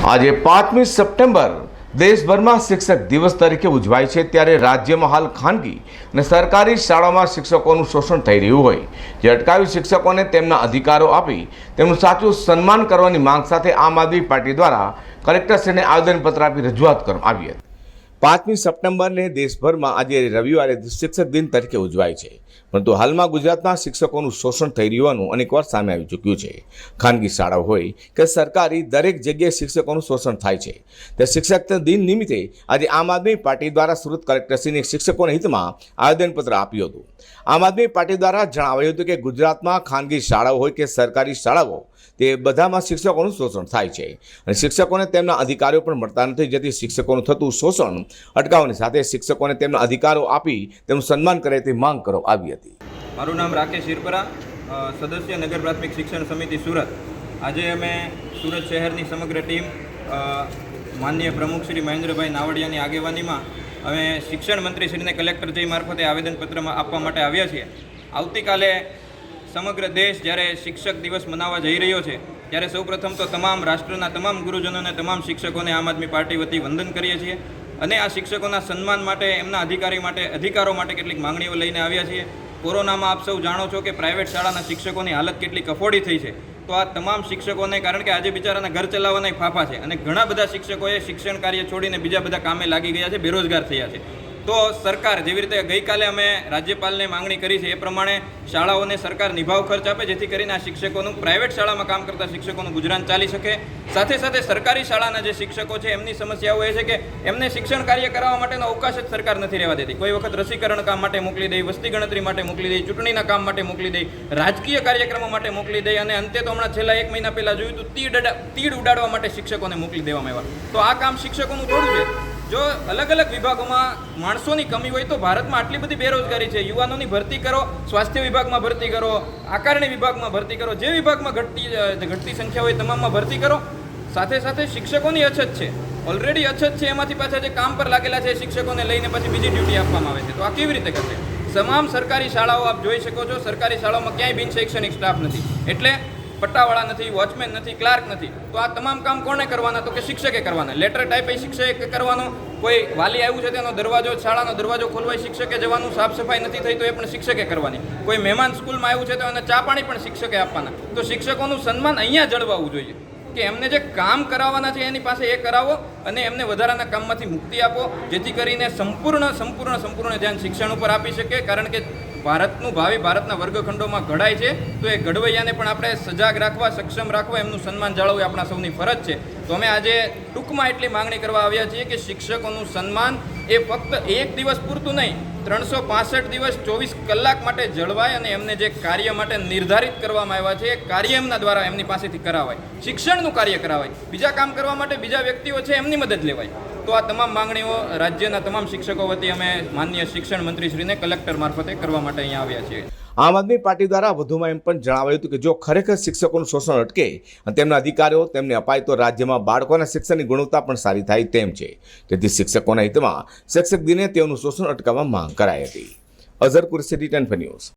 આજે પાંચમી સપ્ટેમ્બર દેશભરમાં શિક્ષક દિવસ તરીકે ઉજવાય છે ત્યારે રાજ્યમાં હાલ ખાનગી અને સરકારી શાળામાં શિક્ષકોનું શોષણ થઈ રહ્યું હોય. જે અટકાવી શિક્ષકોને તેમના અધિકારો આપી તેમનું સાચું સન્માન કરવાની માંગ સાથે આમ આદમી પાર્ટી દ્વારા કલેક્ટરશ્રીને આવેદનપત્ર આપી રજૂઆત કરવામાં આવી હતી. પાંચમી સપ્ટેમ્બરને દેશભરમાં આજે રવિવારે શિક્ષક દિન તરીકે ઉજવાય છે. પરંતુ હાલમાં ગુજરાતમાં શિક્ષકોનું શોષણ થઈ રહ્યું અનેકવાર સામે આવી ચૂક્યું છે. ખાનગી શાળાઓ હોય કે સરકારી દરેક જગ્યાએ શિક્ષકોનું શોષણ થાય છે. તે શિક્ષક દિન નિમિત્તે આજે આમ આદમી પાર્ટી દ્વારા સુરત કલેક્ટરશ્રીને શિક્ષકોના હિતમાં આવેદનપત્ર આપ્યું હતું. આમ આદમી પાર્ટી દ્વારા જણાવાયું હતું કે ગુજરાતમાં ખાનગી શાળાઓ હોય કે સરકારી શાળાઓ, તે બધામાં શિક્ષકોનું શોષણ થાય છે. અને શિક્ષકોને તેમના અધિકારીઓ પણ મળતા નથી, જેથી શિક્ષકોનું થતું શોષણ અટકાવવાની સાથે શિક્ષકોને તેમના અધિકારો આપી તેમનું સન્માન કરે તે માંગ કરો આવી હતી. મારું નામ રાકેશ શિરપરા સદસ્ય નગર પ્રાથમિક શિક્ષણ સમિતિ સુરત. આજે અમે સુરત શહેરની સમગ્ર ટીમ માનનીય પ્રમુખ શ્રી મહેન્દ્રભાઈ નાવડિયાની આગેવાનીમાં અમે શિક્ષણ મંત્રી શ્રીને કલેક્ટરજી મારફતે આવેદનપત્રમાં આપવા માટે આવ્યા છીએ. આવતીકાલે સમગ્ર દેશ જ્યારે શિક્ષક દિવસ મનાવવા જઈ રહ્યો છે, ત્યારે સૌપ્રથમ તો તમામ રાષ્ટ્રના તમામ ગુરુજનોને, તમામ શિક્ષકોને આમ આદમી પાર્ટી વતી વંદન કરીએ છીએ. અને આ શિક્ષકોના સન્માન માટે, એમના અધિકારી માટે, અધિકારો માટે કેટલીક માંગણીઓ લઈને આવ્યા છીએ. કોરોનામાં આપ સૌ જાણો છો કે પ્રાઇવેટ શાળાના શિક્ષકોની હાલત કેટલી કફોડી થઈ છે. તો આ તમામ શિક્ષકોને, કારણ કે આજે બિચારાના ઘર ચલાવવાના ફાફા છે અને ઘણા બધા શિક્ષકોએ શિક્ષણ કાર્ય છોડીને બીજા બધા કામે લાગી ગયા છે, બેરોજગાર થયા છે. તો સરકાર જેવી રીતે ગઈકાલે અમે રાજ્યપાલને માંગણી કરી છે, એ પ્રમાણે શાળાઓને સરકાર નિભાવ ખર્ચ આપે, જેથી કરીને આ શિક્ષકોનું, પ્રાઇવેટ શાળામાં કામ કરતા શિક્ષકોનું ગુજરાન ચાલી શકે. સાથે સાથે સરકારી શાળાના જે શિક્ષકો છે, એમની સમસ્યાઓ એ છે કે એમને શિક્ષણ કાર્ય કરાવવા માટેનો અવકાશ જ સરકાર નથી રહેવા દેતી. કોઈ વખત રસીકરણ કામ માટે મોકલી દઈ વસ્તી ગણતરી માટે મોકલી દઈ ચૂંટણીના કામ માટે મોકલી દઈ રાજકીય કાર્યક્રમો માટે મોકલી દઈ અને અંતે તો હમણાં છેલ્લા એક મહિના પહેલાં જોયું તો તીડ તીડ ઉડાડવા માટે શિક્ષકોને મોકલી દેવામાં આવ્યા. તો આ કામ શિક્ષકોનું થોડું છે. જો અલગ અલગ વિભાગોમાં માણસોની કમી હોય તો ભારતમાં આટલી બધી બેરોજગારી છે. યુવાનોની ભરતી કરો, સ્વાસ્થ્ય વિભાગમાં ભરતી કરો, આકારણી વિભાગમાં ભરતી કરો, જે વિભાગમાં ઘટતી ઘટતી સંખ્યા હોય તમામમાં ભરતી કરો. સાથે સાથે શિક્ષકોની અછત છે. ઓલરેડી અછત છે, એમાંથી પાછા જે કામ પર લાગેલા છે શિક્ષકોને લઈને પછી બીજી ડ્યુટી આપવામાં આવે છે. તો આ કેવી રીતે કરશે? તમામ સરકારી શાળાઓ આપ જોઈ શકો છો. સરકારી શાળાઓમાં ક્યાંય બિન શૈક્ષણિક સ્ટાફ નથી. એટલે પટ્ટાવાળા નથી વોચમેન નથી ક્લાર્ક નથી. તો આ તમામ કામ કોણે કરવાના? તો કે શિક્ષકે કરવાના. લેટર ટાઈપ એ શિક્ષકે કરવાનો. કોઈ વાલી આવ્યું છે તેનો દરવાજો, શાળાનો દરવાજો ખોલવાય શિક્ષકે જવાનું, સાફ સફાઈ નથી થઈ તો એ પણ શિક્ષકે કરવાની. કોઈ મહેમાન સ્કૂલમાં આવ્યું છે તો એને ચા પાણી પણ શિક્ષકે આપવાના. તો શિક્ષકોનું સન્માન અહીંયા જળવાવું જોઈએ. કે એમને જે કામ કરાવવાના છે એની પાસે એ કરાવો અને એમને વધારાના કામમાંથી મુક્તિ આપો, જેથી કરીને સંપૂર્ણ સંપૂર્ણ સંપૂર્ણ ધ્યાન શિક્ષણ ઉપર આપી શકે. કારણ કે ભારતનું ભાવિ ભારતના વર્ગખંડોમાં ઘડાય છે, તો એ ઘડવૈયાને પણ આપણે સજાગ રાખવા, સક્ષમ રાખવા એમનું સન્માન જાળવવું આપણા સૌની ફરજ છે. તો અમે આજે ટૂંકમાં એટલી માંગણી કરવા આવ્યા છીએ કે શિક્ષકોનું સન્માન એ ફક્ત એક દિવસ પૂરતું નહીં ત્રણસો પાસઠ દિવસ ચોવીસ કલાક માટે જળવાય અને એમને જે કાર્ય માટે નિર્ધારિત કરવામાં આવ્યા છે એ કાર્ય એમના દ્વારા એમની પાસેથી કરાવાય. શિક્ષણનું કાર્ય કરાવાય. બીજા કામ કરવા માટે બીજા વ્યક્તિઓ છે એમની મદદ લેવાય. તો આ તમામ માંગણીઓ રાજ્યના તમામ શિક્ષકો વતી અમે માન્ય શિક્ષણ મંત્રીશ્રીને કલેક્ટર મારફતે કરવા માટે અહીંયા આવ્યા છીએ. આમ આદમી પાર્ટી દ્વારા વધુમાં એમ પણ જણાવાયું હતું કે જો ખરેખર શિક્ષકોનું શોષણ અટકે અને તેમના અધિકારીઓ તેમને અપાય તો રાજ્યમાં બાળકોના શિક્ષણની ગુણવત્તા પણ સારી થાય તેમ છે. તેથી શિક્ષકોના હિતમાં શિક્ષક દિને તેઓનું શોષણ અટકાવવા માંગ કરાઈ હતી. Azhar Qureshi return news.